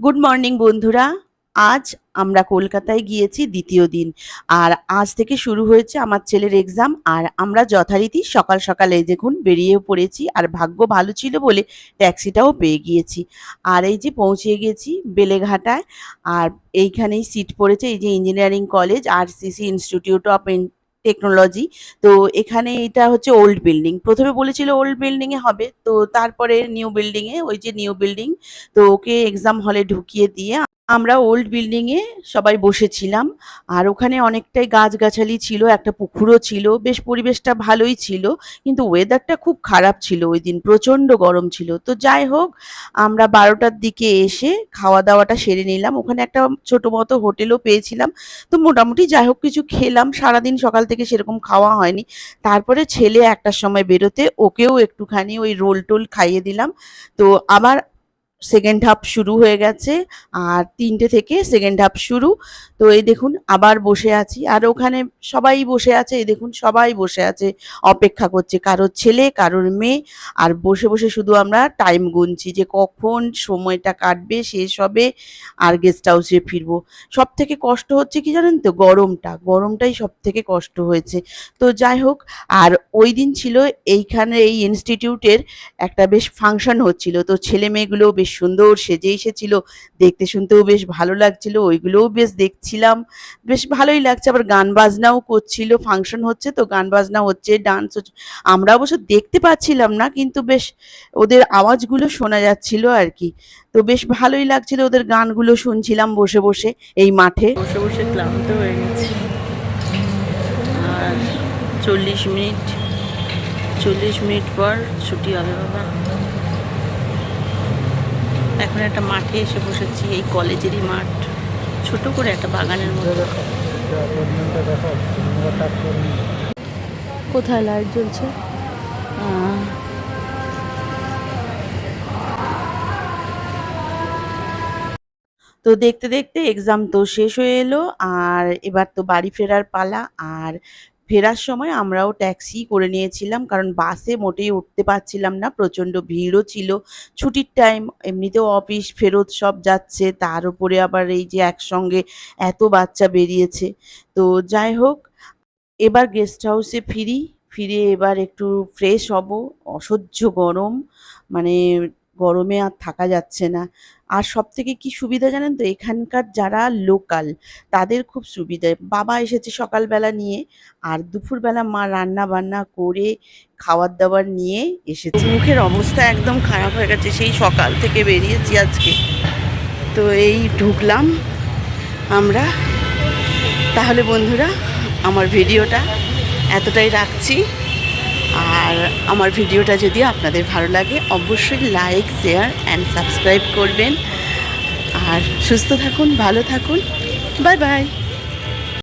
Good morning বন্ধুরা। আজ আমরা কলকাতায় গিয়েছি দ্বিতীয় দিন। আর আজ থেকে শুরু হয়েছে আমার ছেলের এক্সাম আর আমরা যথারীতি সকাল সকালে দেখুন বেরিয়ে পড়েছি। আর ভাগ্য ভালো ছিল বলে ট্যাক্সিটাও পেয়ে গিয়েছি। আর এই যে পৌঁছে গেছি বেলেঘাটায়। আর এইখানেই সিট পড়েছে এই যে ইঞ্জিনিয়ারিং কলেজ আর সিসি ইনস্টিটিউট অফ টেকনোলজি তো এখানে এটা হচ্ছে ওল্ড বিল্ডিং প্রথমে বলেছিল ওল্ড বিল্ডিং এ হবে, তো তারপরে নিউ বিল্ডিং এ ওই যে নিউ বিল্ডিং তো ওকে এক্সাম হলে ঢুকিয়ে দিয়ে আমরা ওল্ড বিল্ডিং এ সবাই বসেছিলাম, আর ওখানে অনেকটাই গাছগাছালি ছিল, একটা পুকুরও ছিল, বেশ পরিবেশটা ভালোই ছিল, কিন্তু ওয়েদারটা খুব খারাপ ছিল ওই দিন প্রচণ্ড গরম ছিল। তো যাই হোক, আমরা বারোটার দিকে এসে খাওয়া দাওয়াটা সেরে নিলাম। ওখানে একটা ছোট মতো হোটেলও পেয়েছিলাম। তো মোটামুটি যাই হোক, কিছু খেলাম। সারাদিন সকাল থেকে সেরকম খাওয়া হয়নি। তারপরে ছেলে একটার সময় বেরোতে ওকেও একটুখানি ওই রোল টোল খাইয়ে দিলাম। তো আবার সেকেন্ড হাফ শুরু হয়ে গেছে, আর তিনটে থেকে সেকেন্ড হাফ শুরু। তো এই দেখুন, আবার বসে আছি। আর ওখানে সবাই বসে আছে, এই দেখুন, সবাই বসে আছে, অপেক্ষা করছে, কারোর ছেলে, কারোর মেয়ে। আর বসে বসে শুধু আমরা টাইম গুনছি যে কখন সময়টা কাটবে, শেষ হবে, আর গেস্ট হাউসে ফিরবো। সব থেকে কষ্ট হচ্ছে কি জানেন তো? গরমটা, গরমটাই সব থেকে কষ্ট হয়েছে। তো যাই হোক, আর ওই দিন ছিল, এইখানে এই ইনস্টিটিউটের একটা বেশ ফাংশন হচ্ছিল। তো ছেলে মেয়েগুলোও বেশ সুন্দর সেজে এসেছিল, দেখতে শুনতেও বেশ ভালো লাগছিল, ওইগুলোও বেশ দেখছিলাম, বেশ ভালোই লাগছে, আবার গান বাজনাও করছিল ফাংশন হচ্ছে তো, গান বাজনা হচ্ছে ডান্স হচ্ছে, আমরা অবশ্য দেখতে পাচ্ছিলাম না, কিন্তু বেশ ওদের আওয়াজগুলো শোনা যাচ্ছিল আর কি তো বেশ ভালোই লাগছিল ওদের গানগুলো শুনছিলাম বসে বসে, এই মাঠে। বসে বসে ক্লান্ত হয়ে গেছি। আর চল্লিশ মিনিট চল্লিশ মিনিট পর ছুটি হবে বাবা। এখন একটা মাঠে এসে বসেছি এই কলেজেরই মাঠ। ছোট করে একটা বাগানের মতো। কোথায় লাইট জ্বলছে? তো দেখতে দেখতে এক্সাম তো শেষ হয়ে এলো আর এবার তো বাড়ি ফেরার পালা আর ফেরার সময় আমরাও ট্যাক্সি করে নিয়েছিলাম, কারণ বাসে মোটেই উঠতে পারছিলাম না। প্রচণ্ড ভিড়ও ছিল। ছুটির টাইম এমনিতেও অফিস ফেরত সব যাচ্ছে। তার উপরে আবার এই যে একসঙ্গে এত বাচ্চা বেরিয়েছে। তো যাই হোক, এবার গেস্ট হাউসে ফিরি। ফিরে এবার একটু ফ্রেশ হব। অসহ্য গরম। মানে গরমে আর থাকা যাচ্ছে না। আর সব থেকে কি সুবিধা জানেন তো? এখানকার যারা লোকাল তাদের খুব সুবিধা। বাবা এসেছে সকালবেলা নিয়ে আর দুপুরবেলা মা রান্না বান্না করে খাবার দাবার নিয়ে এসেছে। মুখের অবস্থা একদম খারাপ হয়ে গেছে সেই সকাল থেকে বেরিয়েছি আজকে। তো এই ঢুকলাম আমরা। তাহলে বন্ধুরা, আমার ভিডিওটা এতটাই রাখছি। আর আমার ভিডিওটা যদি আপনাদের ভালো লাগে, অবশ্যই লাইক শেয়ার অ্যান্ড সাবস্ক্রাইব করবেন। আর সুস্থ থাকুন, ভালো থাকুন। Bye bye